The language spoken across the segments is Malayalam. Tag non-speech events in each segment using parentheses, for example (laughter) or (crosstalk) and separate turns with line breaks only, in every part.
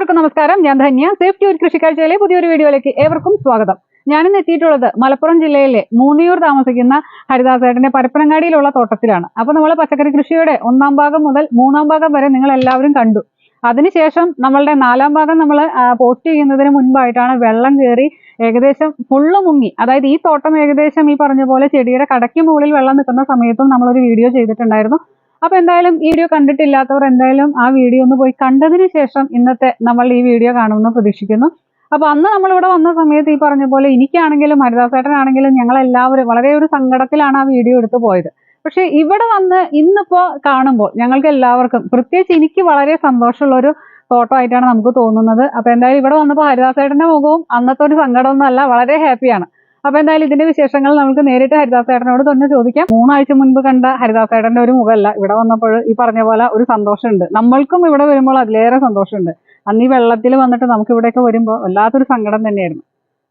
എല്ലാവർക്കും നമസ്കാരം. ഞാൻ ധന്യ. സേഫ്റ്റി ഒരു കൃഷിക്കാഴ്ചയിലെ പുതിയൊരു വീഡിയോയിലേക്ക് ഏവർക്കും സ്വാഗതം. ഞാനിന്ന് എത്തിയിട്ടുള്ളത് മലപ്പുറം ജില്ലയിലെ മൂന്നിയൂർ താമസിക്കുന്ന ഹരിദാസേട്ടന്റെ പരപ്പനങ്ങാടിയിലുള്ള തോട്ടത്തിലാണ്. അപ്പൊ നമ്മൾ പച്ചക്കറി കൃഷിയുടെ ഒന്നാം ഭാഗം മുതൽ മൂന്നാം ഭാഗം വരെ നിങ്ങൾ എല്ലാവരും കണ്ടു. അതിനുശേഷം നമ്മളുടെ നാലാം ഭാഗം നമ്മൾ പോസ്റ്റ് ചെയ്യുന്നതിന് മുൻപായിട്ടാണ് വെള്ളം കയറി ഏകദേശം ഫുള്ള് മുങ്ങി. അതായത് ഈ തോട്ടം ഏകദേശം ഈ പറഞ്ഞ പോലെ ചെടിയുടെ കടയ്ക്ക് മുകളിൽ വെള്ളം നിൽക്കുന്ന സമയത്തും നമ്മളൊരു വീഡിയോ ചെയ്തിട്ടുണ്ടായിരുന്നു. അപ്പൊ എന്തായാലും ഈ വീഡിയോ കണ്ടിട്ടില്ലാത്തവർ എന്തായാലും ആ വീഡിയോ ഒന്ന് പോയി കണ്ടതിന് ശേഷം ഇന്നത്തെ നമ്മൾ ഈ വീഡിയോ കാണുമെന്ന് പ്രതീക്ഷിക്കുന്നു. അപ്പൊ അന്ന് നമ്മൾ ഇവിടെ വന്ന സമയത്ത് ഈ പറഞ്ഞ പോലെ എനിക്കാണെങ്കിലും ഹരിദാസേട്ടനാണെങ്കിലും ഞങ്ങൾ എല്ലാവരും വളരെ ഒരു സങ്കടത്തിലാണ് ആ വീഡിയോ എടുത്തു പോയത്. പക്ഷെ ഇവിടെ വന്ന് ഇന്നിപ്പോ കാണുമ്പോൾ ഞങ്ങൾക്ക് എല്ലാവർക്കും പ്രത്യേകിച്ച് എനിക്ക് വളരെ സന്തോഷമുള്ള ഒരു ഫോട്ടോ ആയിട്ടാണ് നമുക്ക് തോന്നുന്നത്. അപ്പൊ എന്തായാലും ഇവിടെ വന്നപ്പോൾ ഹരിദാസേട്ടന്റെ മുഖവും അന്നത്തെ ഒരു സങ്കടമൊന്നും അല്ല വളരെ ഹാപ്പിയാണ് അപ്പൊ എന്തായാലും ഇതിന്റെ വിശേഷങ്ങൾ നമുക്ക് നേരിട്ട് ഹരിദാസേട്ടനോട് തന്നെ ചോദിക്കാം. മൂന്നാഴ്ച മുൻപ് കണ്ട ഹരിദാസ് ഹരിദാസേട്ടന്റെ ഒരു മുഖമല്ല. ഇവിടെ വന്നപ്പോൾ ഈ പറഞ്ഞ പോലെ ഒരു സന്തോഷമുണ്ട്. നമ്മൾക്കും ഇവിടെ വരുമ്പോൾ അതിലേറെ സന്തോഷമുണ്ട്. അന്ന് ഈ വെള്ളത്തിൽ വന്നിട്ട് നമുക്ക് ഇവിടെയൊക്കെ വരുമ്പോൾ വല്ലാത്തൊരു സങ്കടം തന്നെയായിരുന്നു.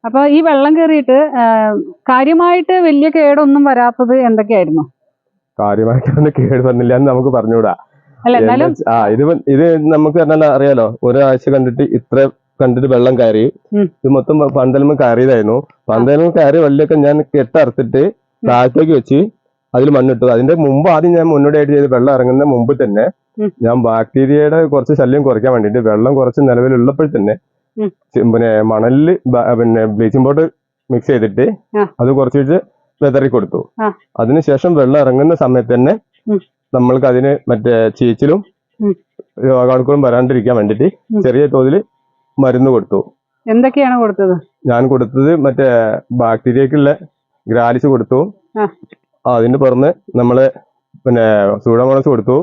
അപ്പൊ ഈ വെള്ളം കയറിയിട്ട് കാര്യമായിട്ട് വലിയ കേടൊന്നും വരാത്തത് എന്തൊക്കെയായിരുന്നു?
കാര്യമായിട്ടൊന്നും കേട് വന്നില്ല എന്ന് നമുക്ക് പറഞ്ഞുകൂടാ.
അല്ല എന്നാലും
ആ ഇത് ഇത് നമുക്ക് അറിയാലോ? ഒരാഴ്ച കണ്ടിട്ട് ഇത്ര കണ്ടിട്ട് വെള്ളം കയറി. ഇത് മൊത്തം പന്തലുമ്പോ കയറിയതായിരുന്നു. പന്തലുമ്പോ കയറി വള്ളിയൊക്കെ ഞാൻ കെട്ടറുത്തിട്ട് താഴത്തേക്ക് വെച്ച് അതിൽ മണ്ണിട്ടു. അതിന്റെ മുമ്പ് ആദ്യം ഞാൻ മുന്നോടിയായിട്ട് ചെയ്ത് വെള്ളം ഇറങ്ങുന്ന മുമ്പ് തന്നെ ഞാൻ ബാക്ടീരിയയുടെ കുറച്ച് ശല്യം കുറയ്ക്കാൻ വേണ്ടിട്ട് വെള്ളം കുറച്ച് നിലവിലുള്ളപ്പോൾ തന്നെ പിന്നെ മണലിൽ പിന്നെ ബ്ലീച്ചിങ് പൗഡർ മിക്സ് ചെയ്തിട്ട് അത് കുറച്ച് വെതറി കൊടുത്തു. അതിനുശേഷം വെള്ളം ഇറങ്ങുന്ന സമയത്ത് തന്നെ നമ്മൾക്ക് അതിന് മറ്റേ ചീച്ചിലും രോഗാണുക്കളും വരാണ്ടിരിക്കാൻ
വേണ്ടിട്ട്
ചെറിയ തോതിൽ മരുന്ന് കൊടുത്തു.
എന്തൊക്കെയാണ് കൊടുത്തത്?
ഞാൻ കൊടുത്തത് മറ്റേ ബാക്ടീരിയക്കുള്ള ഗ്രാലിസ് കൊടുത്തു. അതിന് പുറമെ നമ്മൾ പിന്നെ സൂഡോമോണസ് കൊടുത്തു.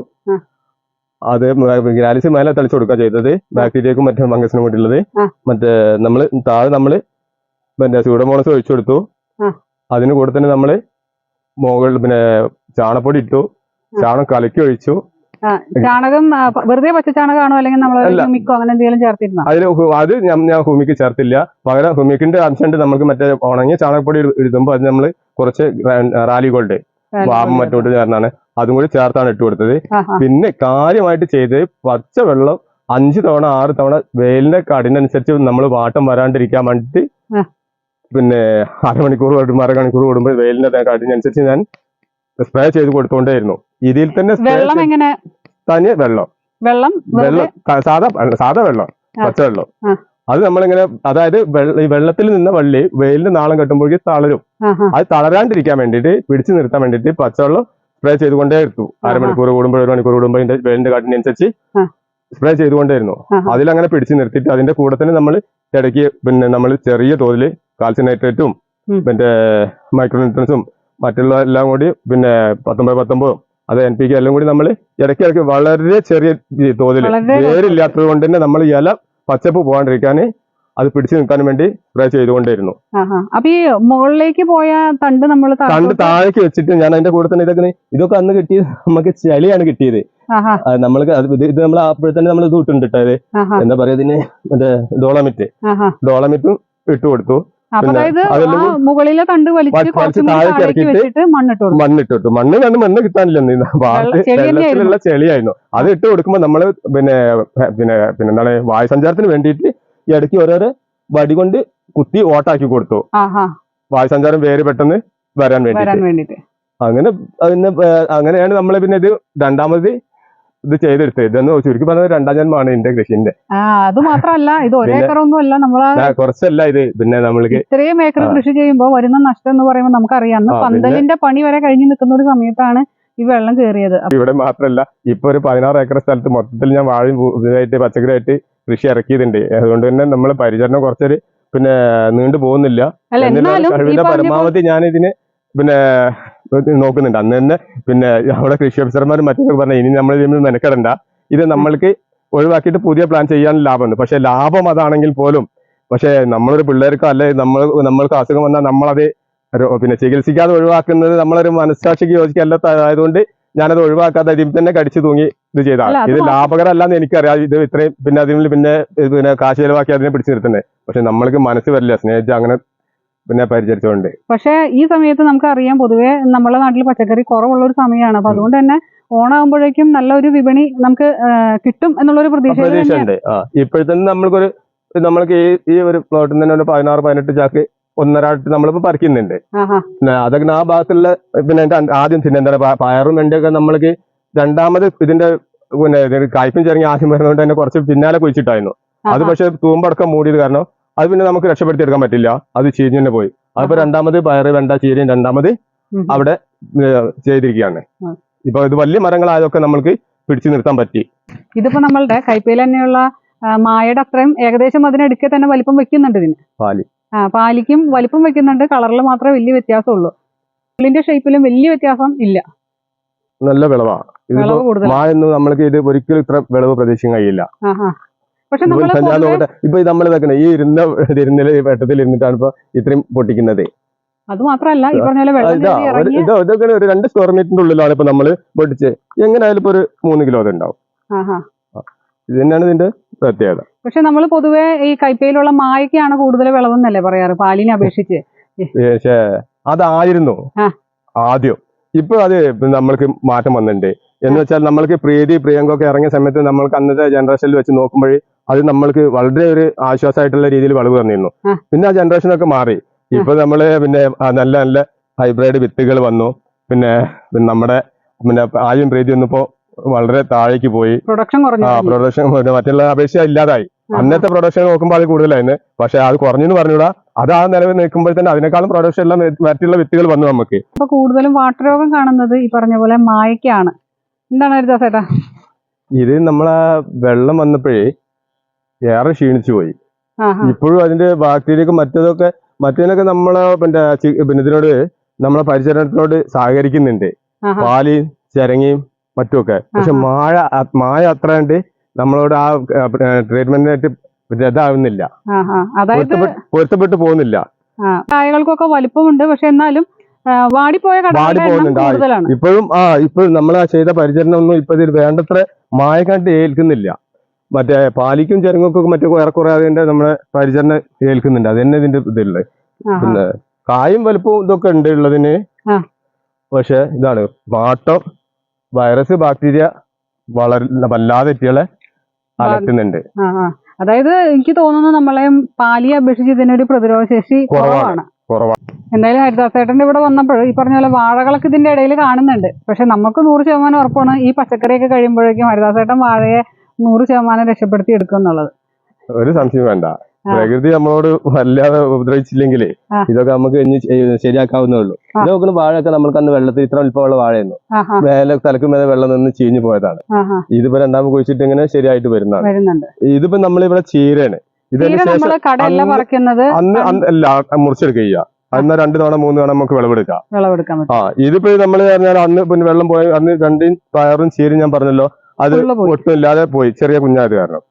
അത് ഗ്രാലിസ് മേലെ തളിച്ചു കൊടുക്കുക ചെയ്തത്. ബാക്ടീരിയക്കും മറ്റേ ഫംഗസിനും കൂടിയുള്ളത്. മറ്റേ നമ്മൾ താഴെ നമ്മൾ പിന്നെ സൂഡോമോണസ് ഒഴിച്ചു കൊടുത്തു. അതിന് കൂടെ തന്നെ നമ്മൾ മുകളിൽ പിന്നെ ചാണപ്പൊടി ഇട്ടു.
ചാണകം
ചാണം കലക്കി ഒഴിച്ചു.
ചാണകം വെറുതെ പച്ച ചാണകമാണോ അല്ലെങ്കിൽ നമ്മൾ ഹുമിക്കോ അങ്ങനെ എന്തെങ്കിലും ചേർത്തിരുന്നോ?
അതിൽ അത് ഞാൻ ഞാൻ ഹുമിക്ക് ചേർത്തില്ല. പകരം ഹുമിക്കിന്റെ അംശമുണ്ട് നമുക്ക് മറ്റേ ഉണങ്ങിയ ചാണകപ്പൊടി എഴുതുമ്പോൾ അത് നമ്മൾ കുറച്ച് റാലി ഗോൾഡ് വാമം മറ്റോട്ട് ചേർന്നാണ്. അതും കൂടി ചേർത്താണ് ഇട്ട് കൊടുത്തത്. പിന്നെ കാര്യമായിട്ട് ചെയ്ത് പച്ച വെള്ളം അഞ്ച് തവണ ആറ് തവണ വെയിലിന്റെ കടിനനുസരിച്ച് നമ്മൾ വാട്ടം വരാണ്ടിരിക്കാൻ വേണ്ടിട്ട്. പിന്നെ അരമണിക്കൂർ കൂടുമ്പോൾ അരമണിക്കൂർ കൂടുമ്പോൾ വെയിലിന്റെ കടിനനുസരിച്ച് ഞാൻ സ്പ്രേ ചെയ്ത് കൊടുത്തോണ്ടേയിരുന്നു ഇതിൽ തന്നെ
വെള്ളം എങ്ങനെ
തന്നെ വെള്ളം
വെള്ളം
വെള്ളം സാധാ സാധാ വെള്ളം
പച്ച
പച്ചവെള്ളം. അത് നമ്മളിങ്ങനെ അതായത് വെള്ളത്തിൽ നിന്ന വള്ളി വെയിലിന് നാളം കെട്ടുമ്പോഴേക്ക് തളരും. അത് തളരാണ്ടിരിക്കാൻ വേണ്ടിയിട്ട് പിടിച്ചു നിർത്താൻ വേണ്ടിയിട്ട് പച്ചവെള്ളം സ്പ്രേ ചെയ്തുകൊണ്ടേ ഇരുത്തു അരമണിക്കൂർ കൂടുമ്പോൾ ഒരു മണിക്കൂർ കൂടുമ്പോൾ അതിന്റെ വെയിലിന്റെ കാട്ടിനനുസരിച്ച്. സ്പ്രേ ചെയ്തുകൊണ്ടേയിരുന്നു. അതിലങ്ങനെ പിടിച്ചു നിർത്തിയിട്ട് അതിന്റെ കൂടെ തന്നെ നമ്മൾ ഇടയ്ക്ക് പിന്നെ നമ്മൾ ചെറിയ തോതിൽ കാൽസ്യം നൈട്രേറ്റും
ഉം.
പിന്നെ മൈക്രോന്യൂട്രൻസും മറ്റുള്ള എല്ലാം കൂടി പിന്നെ പത്തൊമ്പത് പത്തൊമ്പതും അത് എൻ പി കെ എല്ലാം കൂടി നമ്മൾ ഇടയ്ക്ക് ഇടയ്ക്ക് വളരെ ചെറിയ തോതിൽ വേരില്ലാത്തത് കൊണ്ട് തന്നെ നമ്മൾ ഇല പച്ചപ്പ് പോകാണ്ടിരിക്കാൻ അത് പിടിച്ചു നിൽക്കാൻ വേണ്ടി സ്പ്രേ
ചെയ്തുകൊണ്ടിരുന്നു. അപ്പൊ ഈ മുകളിലേക്ക് പോയ തണ്ട് നമ്മൾ
തണ്ട് താഴേക്ക് വെച്ചിട്ട് ഞാൻ അതിന്റെ കൂടെ തന്നെ ഇതൊക്കെ ഇതൊക്കെ അന്ന് കിട്ടിയത് നമുക്ക് ചളിയാണ് കിട്ടിയത്. നമ്മൾക്ക് അത് ഇത് നമ്മൾ അപ്പോഴെ തന്നെ നമ്മൾ ഇത് ഇട്ടുണ്ട്
ഇട്ടത്
എന്താ പറയാ ഇതിന് മറ്റേ ഡോളമിറ്റ്. ഡോളമിറ്റും ഇട്ടു കൊടുത്തു.
അപ്പൊ അതായത് മുകളിലെ തണ്ട് വലിച്ച്
താഴേക്ക് ഇറക്കിയിട്ട്
മണ്ണിട്ട്
മണ്ണ് കണ്ട് മണ്ണ് കിട്ടാനില്ല വെള്ളത്തിലുള്ള ചെളിയായിരുന്നു. അത് ഇട്ട് കൊടുക്കുമ്പോൾ നമ്മൾ പിന്നെ പിന്നെ പിന്നെ എന്താണ് വായു സഞ്ചാരത്തിന് വേണ്ടിയിട്ട് ഈ ഇടയ്ക്ക് ഓരോരോ വടി കൊണ്ട് കുത്തി ഓട്ടാക്കി കൊടുത്തു. വായു സഞ്ചാരം വേര് പെട്ടെന്ന് വരാൻ വേണ്ടിയിട്ട്. അങ്ങനെ അതിന് അങ്ങനെയാണ് നമ്മൾ പിന്നെ ഇത് രണ്ടാമത് ഇത് ചെയ്തെടുത്തത് ഇതെന്ന് ചുരുക്കി പറഞ്ഞത് രണ്ടാം ജന്മമാണ് എന്റെ കൃഷിന്റെ
അത് മാത്രല്ല ഇത് ഒരു
പിന്നെ-
ഏക്കറൊന്നും അല്ല നമ്മൾ
കുറച്ചല്ല ഇത്. പിന്നെ നമ്മൾക്ക്
ഇത്രയും ഏക്കർ കൃഷി ചെയ്യുമ്പോൾ വരുന്ന നഷ്ടം എന്ന് പറയുമ്പോൾ നമുക്കറിയാം. അന്ന് പന്തലിന്റെ പണി വരെ കഴിഞ്ഞ് നിൽക്കുന്ന ഒരു സമയത്താണ് ഈ വെള്ളം കയറിയത്.
ഇവിടെ മാത്രമല്ല ഇപ്പൊ ഒരു പതിനാറ് ഏക്കർ സ്ഥലത്ത് മൊത്തത്തിൽ ഞാൻ വാഴയും പൂ- ഇതായിട്ട് പച്ചക്കറിയായിട്ട് കൃഷി ഇറക്കിയതുണ്ട് അതുകൊണ്ട് തന്നെ നമ്മൾ പരിചരണം കുറച്ചൊരു പിന്നെ നീണ്ടു പോകുന്നില്ല
എന്നാലും
പരമാവധി ഞാൻ ഇതിന് പിന്നെ നോക്കുന്നുണ്ട്. അന്ന് തന്നെ പിന്നെ അവിടെ കൃഷി ഓഫീസർമാരും മറ്റൊക്കെ പറഞ്ഞു ഇനി നമ്മൾ ഇതിൽ മെനക്കെടണ്ട. ഇത് നമ്മൾക്ക് ഒഴിവാക്കിയിട്ട് പുതിയ പ്ലാൻ ചെയ്യാൻ ലാഭമുണ്ട്. പക്ഷെ ലാഭം അതാണെങ്കിൽ പോലും പക്ഷെ നമ്മളൊരു പിള്ളേർക്കോ അല്ലെ നമ്മൾ നമ്മൾക്ക് അസുഖം വന്നാൽ നമ്മളത് പിന്നെ ചികിത്സിക്കാതെ ഒഴിവാക്കുന്നത് നമ്മളൊരു മനസ്സാക്ഷിക്ക് യോജിക്കല്ലാത്തതായതുകൊണ്ട് ഞാനത് ഒഴിവാക്കാതെ ഇതിൽ തന്നെ കടിച്ചു തൂങ്ങി ഇത് ചെയ്താൽ ഇത് ലാഭകരമല്ലാന്ന് എനിക്കറിയാം. ഇത് ഇത്രയും പിന്നെ അതിൽ പിന്നെ പിന്നെ കാശ് ചെലവാക്കി അതിനെ പിടിച്ചു നിർത്തുന്നത്. പക്ഷെ നമ്മൾക്ക് മനസ്സ് വരില്ല. സ്നേഹിച്ച് അങ്ങനെ പിന്നെ പരിചരിച്ചുകൊണ്ട്
പക്ഷേ ഈ സമയത്ത് നമുക്ക് അറിയാം പൊതുവേ നമ്മുടെ നാട്ടിൽ പച്ചക്കറി കുറവുള്ള ഒരു സമയമാണ്. അപ്പൊ അതുകൊണ്ട് തന്നെ ഓണാകുമ്പോഴേക്കും നല്ലൊരു വിപണി നമുക്ക് കിട്ടും എന്നുള്ളൊരു പ്രതീക്ഷ
പ്രതീക്ഷ ഉണ്ട് ആ ഇപ്പോഴത്തെ നമ്മൾക്കൊരു നമ്മൾക്ക് ഈ ഈ ഒരു പ്ലോട്ടിൽ തന്നെ ഒരു പതിനാറ് പതിനെട്ട് ചാക്ക് ഒന്നരാട്ട് നമ്മളിപ്പോ പറിക്കുന്നുണ്ട്. അതൊക്കെ ആ ഭാഗത്തുള്ള പിന്നെ ആദ്യം പിന്നെ എന്താണ് പയറും വെണ്ടയൊക്കെ നമ്മൾക്ക് രണ്ടാമത് ഇതിന്റെ പിന്നെ കായ്പും ചെറിയ ആദ്യം വരുന്നതുകൊണ്ട് തന്നെ കുറച്ച് പിന്നാലെ കുഴിച്ചിട്ടായിരുന്നു. അത്. പക്ഷെ തൂമ്പടക്കം മൂടിയത് കാരണം അത് പിന്നെ നമുക്ക് രക്ഷപ്പെടുത്തി എടുക്കാൻ പറ്റില്ല. അത് ചീഞ്ഞ് തന്നെ പോയി. അതിപ്പോ. രണ്ടാമത് പയറ് വെണ്ട ചീരയും രണ്ടാമത് അവിടെ ചെയ്തിരിക്കുകയാണ്. ഇപ്പൊ ഇത് വലിയ മരങ്ങളായതൊക്കെ നമ്മൾക്ക് പിടിച്ചു നിർത്താൻ പറ്റി.
ഇതിപ്പോ നമ്മളുടെ കൈപ്പയിൽ തന്നെയുള്ള മായയുടെ അത്രയും ഏകദേശം അതിനടുക്കെ തന്നെ വലിപ്പം വെക്കുന്നുണ്ട് ഇതിന്.
പാലി.
ആ പാലിക്കും വലിപ്പം വെക്കുന്നുണ്ട്. കളറിൽ മാത്രമേ വലിയ വ്യത്യാസമുള്ളൂ. പുള്ളിന്റെ ഷേപ്പിലും വലിയ വ്യത്യാസം ഇല്ല.
നല്ല വിളവാ. ഇതിപ്പോ മായൊന്നും നമ്മൾക്ക് ഇത് ഒരിക്കലും ഇത്ര വിളവ് പ്രതീക്ഷിക്കാൻ കഴിയില്ല.
പക്ഷെ
ഇപ്പൊ നമ്മൾ ഇതാക്കണേ ഈ ഇരുന്ന ഇരുന്നിൽ വെട്ടത്തിൽ ഇരുന്നിട്ടാണ് ഇപ്പൊ ഇത്രയും പൊട്ടിക്കുന്നത്.
അത് മാത്രമല്ല ഈ പറഞ്ഞ
ഇതൊക്കെ ഒരു രണ്ട് സ്ക്വയർ മീറ്ററിന്റെ ഉള്ളിലാണ് ഇപ്പൊ നമ്മൾ പൊട്ടിച്ച്. എങ്ങനെയായാലും ഇപ്പൊ ഒരു മൂന്ന് കിലോ അത് ഉണ്ടാവും. ഇത് തന്നെയാണ് ഇതിന്റെ പ്രത്യേകത.
പക്ഷെ നമ്മൾ പൊതുവെ ഈ കൈപ്പയിലുള്ള മായക്കാണ് കൂടുതൽ വിളവെന്നല്ലേ പറയാറ് പാലിനെ അപേക്ഷിച്ച്.
പക്ഷേ അതായിരുന്നു. ആദ്യം. ഇപ്പൊ അത് നമ്മൾക്ക് മാറ്റം വന്നിട്ടുണ്ട്. എന്ന് വെച്ചാൽ നമ്മൾക്ക് പ്രീതി പ്രിയങ്കൊക്കെ ഇറങ്ങിയ സമയത്ത് നമ്മൾക്ക് അന്നത്തെ ജനറേഷനിൽ വെച്ച് നോക്കുമ്പോൾ അത് നമ്മൾക്ക് വളരെ ഒരു ആശ്വാസമായിട്ടുള്ള രീതിയിൽ വളവ് തന്നിരുന്നു പിന്നെ ആ ജനറേഷനൊക്കെ മാറി. ഇപ്പൊ നമ്മൾ പിന്നെ നല്ല നല്ല ഹൈബ്രിഡ് വിത്തുകൾ വന്നു. പിന്നെ നമ്മുടെ പിന്നെ ആയും പ്രീതി ഒന്നിപ്പോ വളരെ താഴേക്ക് പോയി.
പ്രൊഡക്ഷൻ
ആ പ്രൊഡക്ഷൻ മറ്റുള്ള അപേക്ഷ ഇല്ലാതായി. അന്നത്തെ പ്രൊഡക്ഷൻ നോക്കുമ്പോൾ അത് കൂടുതലായിരുന്നു. പക്ഷെ അത് കുറഞ്ഞെന്ന് പറഞ്ഞൂടാ. അത് ആ നിലവിൽ നിൽക്കുമ്പോൾ തന്നെ അതിനേക്കാളും പ്രൊഡക്ഷൻ എല്ലാം മറ്റുള്ള വിത്തുകൾ വന്നു നമുക്ക്.
ഇപ്പൊ കൂടുതലും വാട്ടർ രോഗം കാണുന്നത് ഈ പറഞ്ഞ പോലെ മായക്കാണ് എന്താണ് ഹരിദാസേട്ടാ?
ഇത് നമ്മളെ വെള്ളം വന്നപ്പോഴേ ഏറെ ക്ഷീണിച്ചു പോയി. ഇപ്പോഴും അതിന്റെ ബാക്ടീരിയക്ക് മറ്റേതൊക്കെ മറ്റേനൊക്കെ നമ്മളെ പിന്നെ പിന്നെ ഇതിനോട് നമ്മളെ പരിചരണത്തിനോട് സഹകരിക്കുന്നുണ്ട്.
പാൽ
പാലിയും ചരങ്ങയും മറ്റുമൊക്കെ. പക്ഷെ മായ മായ അത്ര കണ്ട് നമ്മളോട് ആ ട്രീറ്റ്മെന്റിനായിട്ട് ഇതാവുന്നില്ല. പൊരുത്തപ്പെട്ടു പോകുന്നില്ല.
കായകൾക്കൊക്കെ വലിപ്പമുണ്ട്. പക്ഷെ എന്നാലും വാടിപ്പോയ
വാടിപ്പോകുന്നുണ്ട്. ഇപ്പോഴും ആ ഇപ്പോഴും നമ്മൾ ആ ചെയ്ത പരിചരണം ഒന്നും ഇപ്പൊ വേണ്ടത്ര മായ കണ്ട് ഏൽക്കുന്നില്ല. മറ്റേ പാലിക്കും ചെറുങ്ങൾക്കും മറ്റേ ഏറെക്കുറെ അതിന്റെ നമ്മുടെ പരിചരണം ഏൽക്കുന്നുണ്ട് അത് തന്നെ ഇതിന്റെ ഇതുള്ളത്
ആഹാ.
പിന്നെ കായും വലുപ്പവും ഇതൊക്കെ ഉണ്ട് ഉള്ളതിന്. പക്ഷെ ഇതാണ് വാട്ടം വൈറസ് ബാക്ടീരിയ വളര വല്ലാതെ എത്തികളെ അലട്ടുന്നുണ്ട്.
അതായത് എനിക്ക് തോന്നുന്നു നമ്മളെ പാലിയെ അപേക്ഷിച്ച് ഇതിനൊരു പ്രതിരോധ ശേഷി
കുറവാണ്.
കുറവാണ്
കുറവാണ്
എന്തായാലും ഹരിദാസേട്ടന്റെ ഇവിടെ വന്നപ്പോൾ ഈ പറഞ്ഞ പോലെ വാഴകളൊക്കെ ഇതിന്റെ ഇടയിൽ കാണുന്നുണ്ട് പക്ഷെ നമുക്ക് നൂറ് ശതമാനം ഉറപ്പാണ് ഈ പച്ചക്കറിയൊക്കെ കഴിയുമ്പോഴേക്കും ഹരിദാസേട്ടൻ വാഴയെ നൂറ് ശതമാനം രക്ഷപ്പെടുത്തി എടുക്കും എന്നുള്ളത്.
ഒരു സംശയം വേണ്ട. പ്രകൃതി നമ്മളോട് വല്ലാതെ ഉപദ്രവിച്ചില്ലെങ്കിലേ ഇതൊക്കെ നമുക്ക് ഇനി ശരിയാക്കാവുന്നേ ഉള്ളൂ. ഇത് നോക്കുന്ന വാഴയൊക്കെ നമ്മൾക്ക് അന്ന് വെള്ളത്തിൽ ഇത്ര വലിപ്പമുള്ള വാഴയായിരുന്നു. മേലെ തലക്കും മേലെ വെള്ളം നിന്ന് ചീഞ്ഞു പോയതാണ്. ഇതിപ്പോ രണ്ടാമത് കുഴിച്ചിട്ട് ഇങ്ങനെ ശരിയായിട്ട് വരുന്നതാണ്. ഇതിപ്പോ നമ്മളിവിടെ ചീരയാണ്. ഇതിന് ശേഷം അന്ന് അല്ല മുറിച്ചെടുക്കുക അന്ന് രണ്ട് തവണ മൂന്ന് തവണ നമുക്ക് വിളവെടുക്കാം. ആ ഇതിപ്പോ നമ്മൾ പറഞ്ഞാൽ അന്ന് പിന്നെ വെള്ളം പോയ അന്ന് രണ്ടും പയറും ചീരയും ഞാൻ പറഞ്ഞല്ലോ. അത്
ഒട്ടുമില്ലാതെ പോയി.
ഒട്ടും ഇല്ലാതെ പോയി. ചെറിയ കുഞ്ഞായത് കാരണം.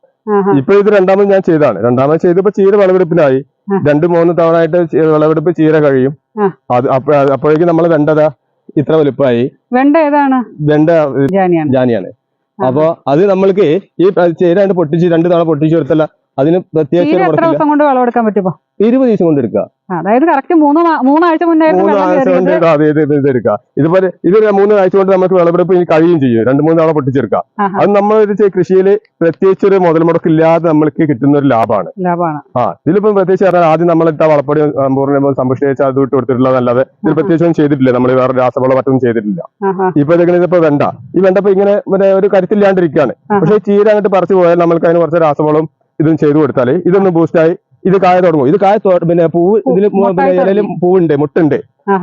ഇപ്പൊ ഇത് രണ്ടാമത് ഞാൻ ചെയ്താണ് രണ്ടാമത് ചെയ്തപ്പോ ചീര വിളവെടുപ്പിനായി. രണ്ടു മൂന്ന് തവണ ആയിട്ട് വിളവെടുപ്പ് ചീര കഴിയും. അത് അപ്പോഴേക്കും നമ്മൾ വെണ്ടത ഇത്ര വലുപ്പമായി.
വെണ്ട ഏതാണ്?
വെണ്ട
ജാനിയാണ്.
അപ്പൊ അത് നമ്മൾക്ക് ഈ ചീര രണ്ട് പൊട്ടിച്ച് രണ്ട് തവണ പൊട്ടിച്ച് കൊടുത്തല്ല അതിന് പ്രത്യേകിച്ച് ഒരു
എത്ര ദിവസം കൊണ്ട് വിളവെടുക്കാൻ പറ്റുമോ
ഇരുപത് ദിവസം കൊണ്ട് എടുക്കുക.
അതായത് കറക്റ്റ് മൂന്ന് മൂന്നാഴ്ച
മൂന്ന് ഇതുപോലെ ഇത് മൂന്നാഴ്ച മൂന്ന് ആഴ്ച കൊണ്ട് നമുക്ക് വിളവെടുപ്പ് കഴിയും ചെയ്യും. രണ്ട് മൂന്ന് തവണ പൊട്ടിച്ചെടുക്കാം. അത് നമ്മൾ കൃഷിയിൽ പ്രത്യേകിച്ച് ഒരു മുതൽ മുടക്കില്ലാതെ നമ്മൾക്ക് കിട്ടുന്ന ഒരു ലാഭമാണ്. ആ ഇതിലിപ്പം പ്രത്യേകിച്ച് പറഞ്ഞാൽ ആദ്യം നമ്മൾ നമ്മളിട്ട വളപ്പടി പൂർണ സംരക്ഷിച്ച് അത് വിട്ട് കൊടുത്തിട്ടുള്ളതല്ലാതെ ഇതിൽ
പ്രത്യേകിച്ചൊന്നും
പ്രത്യേകിച്ച് ചെയ്തിട്ടില്ല. നമ്മൾ വേറെ രാസവളം മറ്റൊന്നും ചെയ്തിട്ടില്ല. ഇപ്പൊ ഇതിപ്പോ വെണ്ട. ഈ വെണ്ട ഇപ്പൊ ഇങ്ങനെ ഒരു കരുത്തില്ലാണ്ടിരിക്കുകയാണ്. പക്ഷെ ചീര അങ്ങോട്ട് പറിച്ചു പോയാൽ നമ്മൾക്ക് അതിന് കുറച്ച് രാസവളം ഇതും ചെയ്തു കൊടുത്താൽ ഇതൊന്ന് ബൂസ്റ്റായി ഇത് കായ തുടങ്ങും. ഇത് കായ പിന്നെ പൂവ് ഇതിൽ പിന്നെ ഇലയിലും പൂവുണ്ട് മുട്ടുണ്ട്.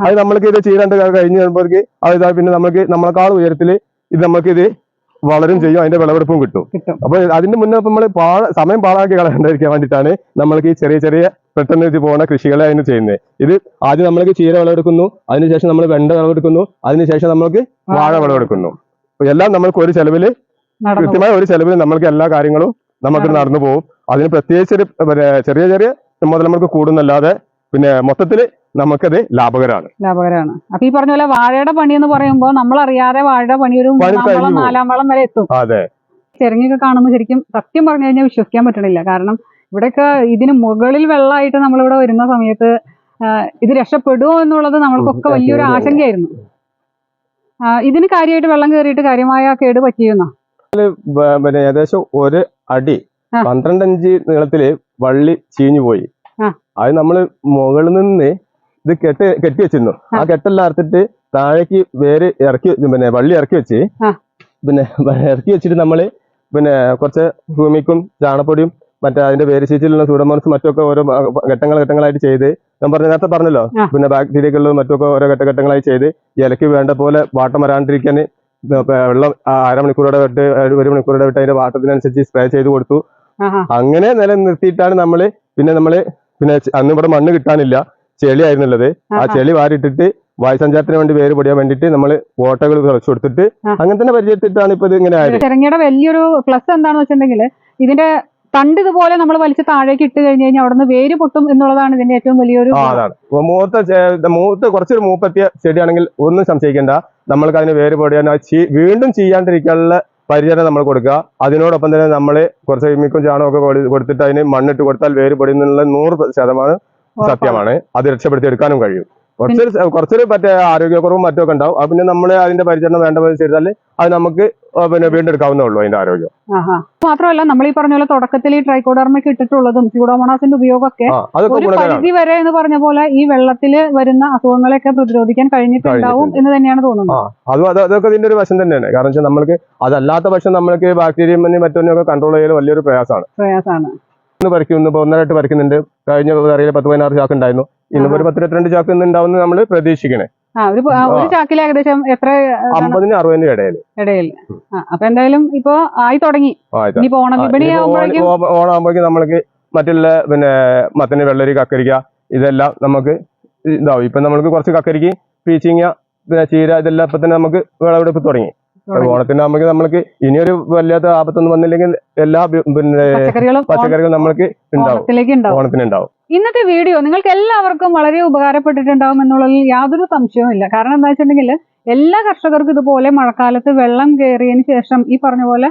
അത് നമ്മൾക്ക് ഇത് ചീരണ്ട് കഴിഞ്ഞ് കഴിയുമ്പോഴേക്ക് അത് ഇതാ പിന്നെ നമുക്ക് നമ്മളെക്കാൾ ഉയരത്തിൽ ഇത് നമുക്ക് ഇത് വളരും ചെയ്യും. അതിന്റെ വിളവെടുപ്പും കിട്ടും. അപ്പൊ അതിന്റെ മുന്നേ നമ്മൾ പാഴ സമയം പാഴാക്കി കളയാണ്ടിരിക്കാൻ വേണ്ടിയിട്ടാണ് നമ്മൾക്ക് ഈ ചെറിയ ചെറിയ പെട്ടെന്ന് ഇത് പോകുന്ന കൃഷികളെ അതിന് ചെയ്യുന്നത്. ഇത് ആദ്യം നമ്മൾക്ക് ചീര വിളവെടുക്കുന്നു. അതിനുശേഷം നമ്മൾ വെണ്ട വിളവെടുക്കുന്നു. അതിനുശേഷം നമ്മൾക്ക് വാഴ വിളവെടുക്കുന്നു. എല്ലാം നമ്മൾക്ക് ഒരു
ചെലവിൽ
കൃത്യമായ ഒരു ചെലവിൽ നമ്മൾക്ക് എല്ലാ കാര്യങ്ങളും നമുക്ക്
നടന്നു.
പോകും. അതിന് പ്രത്യേകിച്ച് ഒരു പിന്നെ ചെറിയ ചെറിയ മുതൽ നമുക്ക് കൂടുന്നല്ലാതെ പിന്നെ മൊത്തത്തിൽ നമുക്കത് ലാഭകരമാണ്
ലാഭകരമാണ് അപ്പൊ ഈ പറഞ്ഞ പോലെ വാഴയുടെ പണി എന്ന് പറയുമ്പോൾ നമ്മൾ അറിയാതെ വാഴയുടെ പണി ഒരു. നാലാം വളം വരെ എത്തും.
അതെ.
ചെരങ്ങിയൊക്കെ കാണുമ്പോൾ ശരിക്കും സത്യം പറഞ്ഞു കഴിഞ്ഞാൽ വിശ്വസിക്കാൻ പറ്റണില്ല. കാരണം ഇവിടെയൊക്കെ ഇതിന് മുകളിൽ വെള്ളമായിട്ട് നമ്മളിവിടെ വരുന്ന സമയത്ത് ഇത് രക്ഷപ്പെടുമോ എന്നുള്ളത് നമ്മൾക്കൊക്കെ വലിയൊരു ആശങ്കയായിരുന്നു. ഇതിന് കാര്യമായിട്ട് വെള്ളം കയറിയിട്ട് കാര്യമായ കേട് പറ്റിയെന്നോ
ബ- പിന്നെ ഏകദേശം ഒരു അടി. പന്ത്രണ്ട് അഞ്ച് നീളത്തിൽ വള്ളി ചീഞ്ഞു പോയി. അത് നമ്മൾ മുകളിൽ നിന്ന് ഇത് കെട്ട് കെട്ടി വെച്ചിരുന്നു
ആ.
കെട്ടെല്ലാം അറുത്തിട്ട് താഴേക്ക് വേര് ഇറക്കി പിന്നെ വള്ളി ഇറക്കി വെച്ച്. പിന്നെ (laughs) ഇറക്കി വെച്ചിട്ട് നമ്മൾ പിന്നെ കുറച്ച് ഭൂമിക്കും ചാണപ്പൊടിയും മറ്റേ അതിന്റെ വേര് ശീറ്റിലുള്ള സൂഡമോൺസ് മറ്റൊക്കെ ഓരോ ഘട്ടങ്ങൾ ഘട്ടങ്ങളായിട്ട് ചെയ്ത് ഞാൻ പറഞ്ഞ നേരത്തെ പറഞ്ഞല്ലോ. പിന്നെ ബാക്ടീരിയകളിലും മറ്റൊക്കെ ഓരോ ഘട്ടഘട്ടങ്ങളായി ചെയ്ത് ഇലക്ക് വേണ്ട പോലെ വാട്ടം വരാണ്ടിരിക്കാൻ വെള്ളം അരമണിക്കൂറോടെ വിട്ട് ഒരു മണിക്കൂറോടെ വിട്ട് അതിന്റെ വാട്ടത്തിനനുസരിച്ച് സ്പ്രേ ചെയ്ത് കൊടുത്തു. അങ്ങനെ നിലനിർത്തിയിട്ടാണ് നമ്മൾ പിന്നെ നമ്മൾ പിന്നെ അന്ന് ഇവിടെ മണ്ണ് കിട്ടാനില്ല ചെളി ആയിരുന്നുള്ളത് ആ. ചെളി വാരിട്ടിട്ട് വായുസഞ്ചാരത്തിന് വേണ്ടി വേര് പൊടിയാൻ വേണ്ടിയിട്ട് നമ്മൾ ഓട്ടകൾ തുറച്ചു കൊടുത്തിട്ട് അങ്ങനെ തന്നെ പരിചയത്തിട്ടാണ് ഇപ്പൊ ഇത് ഇങ്ങനെ ആയത്.
വലിയൊരു പ്ലസ് എന്താണെന്ന് വെച്ചിട്ടുണ്ടെങ്കിൽ ഇതിന്റെ തണ്ട് ഇതുപോലെ നമ്മൾ വലിച്ച് താഴേക്ക് ഇട്ട് കഴിഞ്ഞ് കഴിഞ്ഞാൽ അവിടെ നിന്ന് വേര് പൊട്ടും എന്നുള്ളതാണ് ഇതിന്റെ ഏറ്റവും വലിയൊരു
അതാണ്. മൂത്ത മൂത്ത കുറച്ചൊരു മൂപ്പത്തിയ ചെടിയാണെങ്കിൽ ഒന്നും സംശയിക്കേണ്ട. നമ്മൾക്ക് അതിന് വേര് പൊടിയാൻ വീണ്ടും ചെയ്യാണ്ടിരിക്കാനുള്ള പരിചരണം നമ്മൾ കൊടുക്കുക. അതിനോടൊപ്പം തന്നെ നമ്മൾ കുറച്ച് ഇമ്മിക്കും ചാണകമൊക്കെ കൊടു- കൊടുത്തിട്ട് അതിന് മണ്ണിട്ട് കൊടുത്താൽ വേര് പൊടിയുന്നുള്ള നൂറ് ശതമാനം സത്യമാണ്. അത് രക്ഷപ്പെടുത്തി എടുക്കാനും കഴിയും കുറച്ചൊരു കുറച്ചൊരു മറ്റേ ആരോഗ്യക്കുറവും മറ്റൊക്കെ ഉണ്ടാവും. പിന്നെ നമ്മൾ അതിന്റെ പരിചരണം വേണ്ട ചെയ്താൽ അത് നമുക്ക് പിന്നെ വീണ്ടെടുക്കാവുന്നേ ഉള്ളൂ അതിന്റെ ആരോഗ്യം.
മാത്രമല്ല നമ്മൾ ഈ പറഞ്ഞ പോലെ തുടക്കത്തിൽ ഈ ട്രൈക്കോഡർമയ്ക്ക് ഇട്ടിട്ടുള്ളതും സ്യൂഡോമോണാസിന്റെ ഉപയോഗമൊക്കെ ഒരു പരിധി വരെ എന്ന് പറഞ്ഞ പോലെ ഈ വെള്ളത്തിൽ വരുന്ന അസുഖങ്ങളെയൊക്കെ പ്രതിരോധിക്കാൻ കഴിഞ്ഞിട്ടുണ്ടാവും എന്ന് തന്നെയാണ് തോന്നുന്നത്.
അതും അത് അതൊക്കെ ഇതിന്റെ ഒരു വശം തന്നെയാണ്. കാരണം വെച്ചാൽ നമ്മൾക്ക് അതല്ലാത്ത പക്ഷം നമ്മൾക്ക് ബാക്ടീരിയം മറ്റൊന്നൊക്കെ കൺട്രോൾ ചെയ്യാൻ വലിയൊരു പ്രയാസമാണ്.
പ്രയാസമാണ്.
പറിക്കുന്നു ഇപ്പൊ ഒന്നരായിട്ട് പറിക്കുന്നുണ്ട്. കഴിഞ്ഞ അറിയില്ല പത്ത് പതിനാറ് ചാക്ക് ഉണ്ടായിരുന്നു. ഇന്നിപ്പോ ഒരു പത്തിരണ്ട് ചാക്ക് ഇന്ന് ഉണ്ടാവുന്ന നമ്മൾ പ്രതീക്ഷിക്കണേ.
ആ ഒരു ഒരു ചാക്കിൽ ഏകദേശം എത്ര
അമ്പതിന് അറുപതിന് ഇടയിൽ
ഇടയിൽ അപ്പൊ എന്തായാലും ഇപ്പൊ ആയി തുടങ്ങി. ഇനിയിപ്പോ ഓണം വിപണി
ഓണാകുമ്പോഴേക്കും നമ്മൾക്ക് മറ്റുള്ള പിന്നെ മത്തന് വെള്ളരി കക്കരിക്ക ഇതെല്ലാം നമുക്ക് ഇതാവും. ഇപ്പൊ നമ്മൾക്ക് കുറച്ച് കക്കരിക്ക് പീച്ചിങ്ങ പിന്നെ ചീര ഇതെല്ലാം ഇപ്പൊ തന്നെ നമുക്ക് വിളവെടുപ്പ് തുടങ്ങി.
തുടങ്ങി.
ഓണത്തിന് നമുക്ക് നമ്മൾക്ക് ഇനിയൊരു വല്ലാത്ത ആപത്തൊന്നും വന്നില്ലെങ്കിൽ എല്ലാ പിന്നെ
പച്ചക്കറികളും
നമ്മൾക്ക് ഉണ്ടാവും.
ഓണത്തിലേക്ക് ഉണ്ടാവും.
ഓണത്തിന് ഉണ്ടാവും
ഇന്നത്തെ വീഡിയോ നിങ്ങൾക്ക് എല്ലാവർക്കും വളരെ ഉപകാരപ്പെട്ടിട്ടുണ്ടാവും എന്നുള്ളതിൽ യാതൊരു സംശയവും ഇല്ല. കാരണം എന്താ വെച്ചിട്ടുണ്ടെങ്കിൽ എല്ലാ കർഷകർക്കും ഇതുപോലെ മഴക്കാലത്ത് വെള്ളം കയറിയതിന് ശേഷം ഈ പറഞ്ഞ പോലെ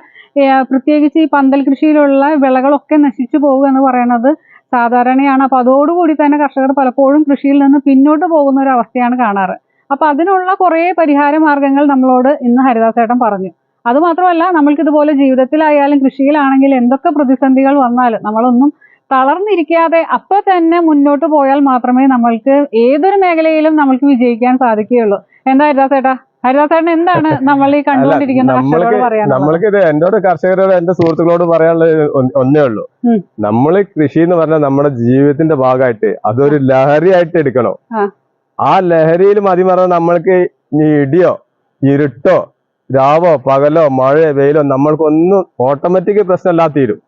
പ്രത്യേകിച്ച് ഈ പന്തൽ കൃഷിയിലുള്ള വിളകളൊക്കെ നശിച്ചു പോകുക എന്ന് പറയുന്നത് സാധാരണയാണ്. അപ്പൊ അതോടുകൂടി തന്നെ കർഷകർ പലപ്പോഴും കൃഷിയിൽ നിന്ന് പിന്നോട്ട് പോകുന്ന ഒരു അവസ്ഥയാണ് കാണാറ്. അപ്പൊ അതിനുള്ള കുറേ പരിഹാര മാർഗങ്ങൾ നമ്മളോട് ഇന്ന് ഹരിദാസേട്ടൻ പറഞ്ഞു. അതുമാത്രമല്ല നമ്മൾക്ക് ഇതുപോലെ ജീവിതത്തിലായാലും കൃഷിയിലാണെങ്കിലും എന്തൊക്കെ പ്രതിസന്ധികൾ വന്നാലും നമ്മളൊന്നും തളർന്നിരിക്കാതെ അപ്പൊ തന്നെ മുന്നോട്ട് പോയാൽ മാത്രമേ നമ്മൾക്ക് ഏതൊരു മേഖലയിലും നമ്മൾക്ക് വിജയിക്കാൻ സാധിക്കുകയുള്ളൂ. എന്താ ഹരിദാസേട്ടാ ഹരിദാസേട്ടൻ എന്താണ് നമ്മൾ ഈ കണ്ടുകൊണ്ടിരിക്കുന്ന കർഷകരോട്
നമ്മൾക്ക് നമ്മൾക്ക് ഇത് എന്നോട് കർഷകരോട് എന്റെ സുഹൃത്തുക്കളോട് പറയാനുള്ള ഒന്ന്- ഉള്ളൂ. നമ്മൾ കൃഷി എന്ന് പറഞ്ഞാൽ നമ്മുടെ ജീവിതത്തിന്റെ ഭാഗമായിട്ട് അതൊരു ലഹരിയായിട്ട് എടുക്കണം?
ആ.
ലഹരിയിൽ മതിമറന്ന് നമ്മൾക്ക് ഇനി ഇടിയോ ഇരുട്ടോ രാവോ പകലോ മഴയോ വെയിലോ നമ്മൾക്കൊന്നും ഓട്ടോമാറ്റിക് പ്രശ്നമില്ലാതെ തീരും.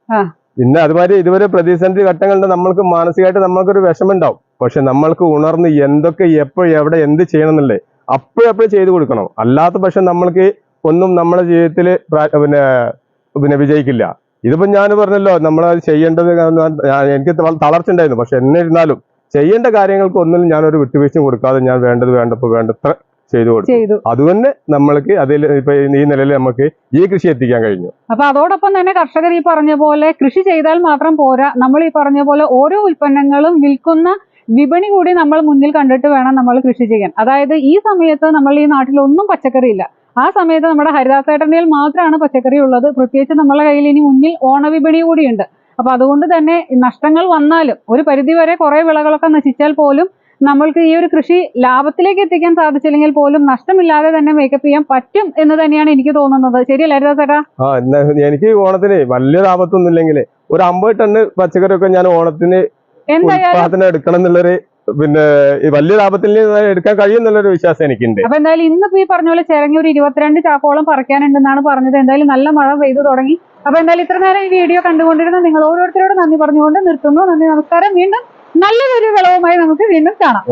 പിന്നെ അതുമാതിരി ഇതുവരെ പ്രതിസന്ധി ഘട്ടങ്ങളിൽ നമ്മൾക്ക് മാനസികമായിട്ട് നമ്മൾക്കൊരു വിഷമുണ്ടാവും പക്ഷെ നമ്മൾക്ക് ഉണർന്ന് എന്തൊക്കെ എപ്പോഴും എവിടെ എന്ത് ചെയ്യണം എന്നുള്ളത് അപ്പോഴപ്പോഴും ചെയ്തു കൊടുക്കണം. അല്ലാത്ത പക്ഷെ നമ്മൾക്ക് ഒന്നും നമ്മുടെ ജീവിതത്തിൽ പിന്നെ പിന്നെ വിജയിക്കില്ല. ഇതിപ്പോ ഞാൻ പറഞ്ഞല്ലോ നമ്മൾ ചെയ്യേണ്ടത് എനിക്ക് തളർച്ച ഉണ്ടായിരുന്നു. പക്ഷെ എന്നിരുന്നാലും ചെയ്യേണ്ട കാര്യങ്ങൾക്ക് ഞാൻ ഞാനൊരു വിട്ടുവീഴ്ച കൊടുക്കാതെ ഞാൻ വേണ്ടത് വേണ്ടപ്പോ വേണ്ടത്ര ചെയ്തു കൊടുത്തു. അതുതന്നെ നമ്മൾക്ക് അതിൽ ഇപ്പൊ ഈ നിലയിൽ നമുക്ക് ഈ കൃഷി എത്തിക്കാൻ കഴിഞ്ഞു.
അപ്പൊ അതോടൊപ്പം തന്നെ കർഷകർ ഈ പറഞ്ഞ പോലെ കൃഷി ചെയ്താൽ മാത്രം പോരാ. നമ്മൾ ഈ പറഞ്ഞ പോലെ ഓരോ ഉൽപ്പന്നങ്ങളും വിൽക്കുന്ന വിപണി കൂടി നമ്മൾ മുന്നിൽ കണ്ടിട്ട് വേണം നമ്മൾ കൃഷി ചെയ്യാൻ. അതായത് ഈ സമയത്ത് നമ്മൾ ഈ നാട്ടിൽ ഒന്നും പച്ചക്കറി ഇല്ല. ആ സമയത്ത് നമ്മുടെ ഹരിദാസേട്ടനയിൽ മാത്രമാണ് പച്ചക്കറി ഉള്ളത്. പ്രത്യേകിച്ച് നമ്മളെ കയ്യിൽ ഇനി മുന്നിൽ ഓണവിപണി കൂടിയുണ്ട്. അപ്പൊ അതുകൊണ്ട് തന്നെ നഷ്ടങ്ങൾ വന്നാലും ഒരു പരിധി വരെ കുറെ വിളകളൊക്കെ നശിച്ചാൽ പോലും നമ്മൾക്ക് ഈ ഒരു കൃഷി ലാഭത്തിലേക്ക് എത്തിക്കാൻ സാധിച്ചില്ലെങ്കിൽ പോലും നഷ്ടമില്ലാതെ തന്നെ മേക്കപ്പ് ചെയ്യാൻ പറ്റും എന്ന് തന്നെയാണ് എനിക്ക് തോന്നുന്നത്. ശരിയല്ലേ ചേട്ടാ?
ആ എനിക്ക് ഓണത്തിന് വലിയ ലാഭത്തൊന്നും ഇല്ലെങ്കിൽ ഒരു അമ്പത് ടണ്ണ് പച്ചക്കറിയൊക്കെ ഞാൻ ഓണത്തിന്
എന്തായാലും
എടുക്കണം എന്നുള്ളൊരു പിന്നെ ഈ വലിയ ലാഭത്തിൽ എടുക്കാൻ കഴിയും എന്നുള്ളൊരു വിശ്വാസം എനിക്കുണ്ട്.
അപ്പൊ എന്തായാലും ഇന്നിപ്പോ ഈ പറഞ്ഞ പോലെ ചിരങ്ങി ഒരു ഇരുപത്തിരണ്ട് ചാക്കോളം പറിക്കാനുണ്ടെന്നാണ് പറഞ്ഞത്. എന്തായാലും നല്ല മഴ പെയ്തു തുടങ്ങി. അപ്പൊ എന്തായാലും ഇത്ര നേരം ഈ വീഡിയോ കണ്ടുകൊണ്ടിരുന്ന നിങ്ങൾ ഓരോരുത്തരോട് നന്ദി പറഞ്ഞുകൊണ്ട് നിർത്തുന്നു. നന്ദി നമസ്കാരം. വീണ്ടും നല്ലൊരു വിളവുമായി നമുക്ക് വീണ്ടും കാണാം.